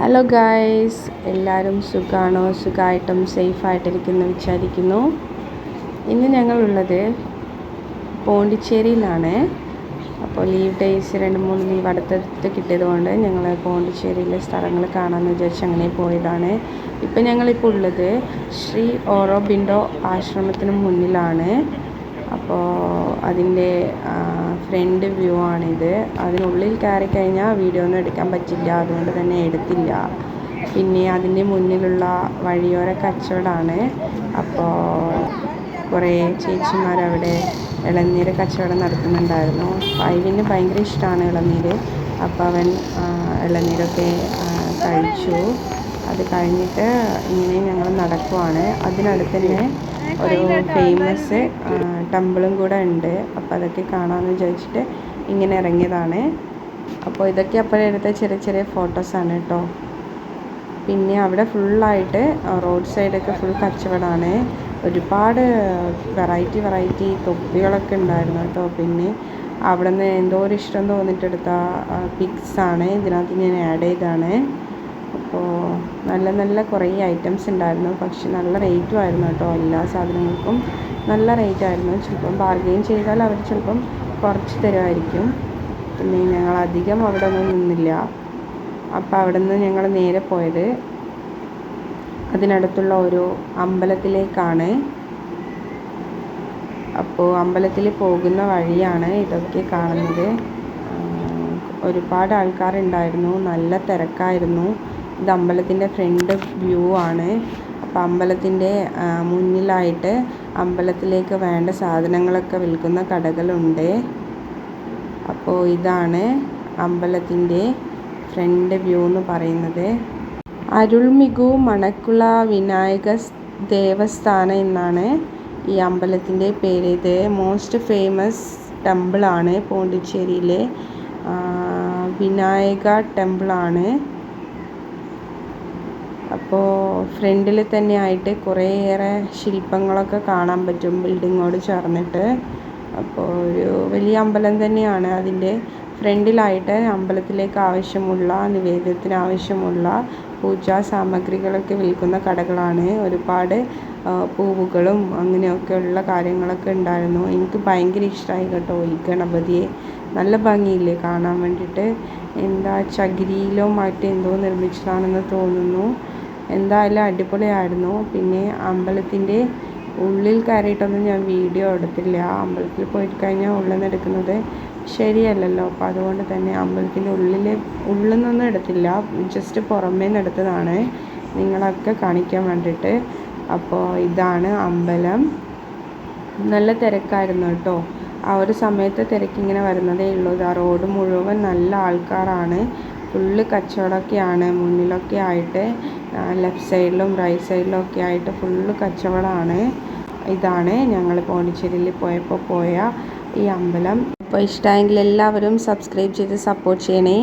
Hello guys എല്ലാവരും സുഖമാണോ സുഖമായിട്ടും സേഫായിട്ടിരിക്കുന്നു വിചാരിക്കുന്നു. ഇന്ന് ഞങ്ങളുള്ളത് പോണ്ടിച്ചേരിയിലാണ്. അപ്പോൾ ലീവ് ഡേയ്സ് രണ്ട് മൂന്ന് ലീവ് അടുത്തടുത്ത് കിട്ടിയതുകൊണ്ട് ഞങ്ങൾ പോണ്ടിച്ചേരിയിലെ സ്ഥലങ്ങൾ കാണാമെന്ന് വിചാരിച്ച് അങ്ങനെ പോയതാണ്. ഇപ്പം ഞങ്ങളിപ്പോൾ ഉള്ളത് ശ്രീ ഓറോബിൻഡോ ആശ്രമത്തിന് മുന്നിലാണ്. അപ്പോൾ അതിന്റെ ഫ്രണ്ട് വ്യൂ ആണിത്. അതിനുള്ളിൽ കയറി കഴിഞ്ഞാൽ വീഡിയോ ഒന്നും എടുക്കാൻ പറ്റില്ല. അതുകൊണ്ട് തന്നെ എടുത്തില്ല. പിന്നെ അതിന്റെ മുന്നിലുള്ള വഴിയോര കച്ചവടമാണ് അപ്പോൾ കുറേ ചേച്ചിമാർ അവിടെ ഇളനീര് കച്ചവടം നടത്തുന്നുണ്ടായിരുന്നു. ഫൈവിന് ഭയങ്കര ഇഷ്ടമാണ് ഇളനീര്. അപ്പോൾ അവൻ ഇളനീരൊക്കെ കഴിച്ചു. അത് കഴിഞ്ഞിട്ട് ഇങ്ങനെ ഞങ്ങൾ നടക്കുവാണ്. അതിനടുത്ത് തന്നെ ഒരു ഫേമസ് ടെമ്പിളും കൂടെ ഉണ്ട്. അപ്പോൾ അതൊക്കെ കാണാമെന്ന് വിചാരിച്ചിട്ട് ഇങ്ങനെ ഇറങ്ങിയതാണ്. അപ്പോൾ ഇതൊക്കെ അപ്പോഴെടുത്ത ചെറിയ ചെറിയ ഫോട്ടോസാണ് കേട്ടോ പിന്നെ അവിടെ ഫുള്ളായിട്ട് റോഡ് സൈഡൊക്കെ ഫുൾ കച്ചവടമാണ്. ഒരുപാട് വെറൈറ്റി വെറൈറ്റി തൊപ്പികളൊക്കെ ഉണ്ടായിരുന്നു കേട്ടോ പിന്നെ അവിടെ നിന്ന് എന്തോ ഒരു ഇഷ്ടം തോന്നിട്ടെടുത്ത പിക്സാണ് ഇതിനകത്ത് ഞാൻ ആഡ് ചെയ്താണ് അപ്പോൾ നല്ല നല്ല കുറേ ഐറ്റംസ് ഉണ്ടായിരുന്നു. പക്ഷെ നല്ല റേറ്റും ആയിരുന്നു കേട്ടോ എല്ലാ സാധനങ്ങൾക്കും. നല്ല റേറ്റ് ആയിരുന്നു. ചിലപ്പം ബാർഗെയിൻ ചെയ്താൽ അവർ ചിലപ്പം കുറച്ച് തരുമായിരിക്കും. പിന്നെ ഞങ്ങൾ അധികം അവിടെ ഒന്നും നിന്നില്ല. അപ്പോൾ അവിടെ നിന്ന് ഞങ്ങൾ നേരെ പോയത് അതിനടുത്തുള്ള ഒരു അമ്പലത്തിലേക്കാണ്. അപ്പോൾ അമ്പലത്തിൽ പോകുന്ന വഴിയാണ് ഇതൊക്കെ കാണുന്നത്. ഒരുപാട് ആൾക്കാരുണ്ടായിരുന്നു. നല്ല തിരക്കായിരുന്നു. ഇത് അമ്പലത്തിന്റെ ഫ്രണ്ട് വ്യൂ ആണ്. അപ്പോൾ അമ്പലത്തിന്റെ മുന്നിലായിട്ട് അമ്പലത്തിലേക്ക് വേണ്ട സാധനങ്ങളൊക്കെ വിൽക്കുന്ന കടകളുണ്ട്. അപ്പോൾ ഇതാണ് അമ്പലത്തിന്റെ ഫ്രണ്ട് വ്യൂ എന്ന് പറയുന്നത്. അരുൾമികു മണക്കുള വിനായക ദേവസ്ഥാനം എന്നാണ് ഈ അമ്പലത്തിന്റെ പേര്. ഇത് മോസ്റ്റ് ഫേമസ് ടെമ്പിളാണ് പോണ്ടിച്ചേരിയിലെ വിനായക ടെമ്പിളാണ് അപ്പോൾ ഫ്രണ്ടിൽ തന്നെ ആയിട്ട് കുറേയേറെ ശില്പങ്ങളൊക്കെ കാണാൻ പറ്റും ബിൽഡിങ്ങോട് ചേർന്നിട്ട്. അപ്പോൾ ഒരു വലിയ അമ്പലം തന്നെയാണ് അതിന്റെ ഫ്രണ്ടിലായിട്ട് അമ്പലത്തിലേക്ക് ആവശ്യമുള്ള നിവേദ്യത്തിന് ആവശ്യമുള്ള പൂജാ സാമഗ്രികളൊക്കെ വിൽക്കുന്ന കടകളാണ്. ഒരുപാട് പൂവുകളും അങ്ങനെയൊക്കെയുള്ള കാര്യങ്ങളൊക്കെ ഉണ്ടായിരുന്നു. എനിക്ക് ഭയങ്കര ഇഷ്ടമായി കേട്ടോ ഈ ഗണപതിയെ. നല്ല ഭംഗിയില്ലേ കാണാൻ വേണ്ടിയിട്ട്. എന്താ ചകിരിയിലോ മറ്റെന്തോ നിർമ്മിച്ചതാണെന്ന് തോന്നുന്നു. എന്തായാലും അടിപൊളിയായിരുന്നു. പിന്നെ അമ്പലത്തിന്റെ ഉള്ളിൽ കയറിയിട്ടൊന്നും ഞാൻ വീഡിയോ എടുത്തില്ല. അമ്പലത്തിൽ പോയിട്ട് കഴിഞ്ഞാൽ ഉള്ളിൽ നിന്ന് എടുക്കുന്നത് ശരിയല്ലല്ലോ. അപ്പോൾ അതുകൊണ്ട് തന്നെ അമ്പലത്തിന്റെ ഉള്ളിൽ ഉള്ളിൽ നിന്നൊന്നും എടുത്തില്ല. ജസ്റ്റ് പുറമേ നിന്ന് എടുത്തതാണ്. നിങ്ങളൊക്കെ കാണിക്കാൻ വേണ്ടിയിട്ട്. അപ്പോൾ ഇതാണ് അമ്പലം. നല്ല തിരക്കായിരുന്നു കേട്ടോ. ആ ഒരു സമയത്ത് തിരക്കിങ്ങനെ വരുന്നതേ ഉള്ളൂ. ആ റോഡ് മുഴുവൻ നല്ല ആൾക്കാരാണ്. ഫുള്ള് കച്ചവടമൊക്കെയാണ്. മുന്നിലൊക്കെ ആയിട്ട് ലെഫ്റ്റ് സൈഡിലും റൈറ്റ് സൈഡിലും ഒക്കെ ആയിട്ട് ഫുള്ള് കച്ചവടമാണ്. ഇതാണ് ഞങ്ങൾ പോണ്ടിച്ചേരിയിൽ പോയപ്പോൾ പോയ ഈ അമ്പലം. അപ്പോൾ ഇഷ്ടമായെങ്കിൽ എല്ലാവരും സബ്സ്ക്രൈബ് ചെയ്ത് സപ്പോർട്ട് ചെയ്യണേ.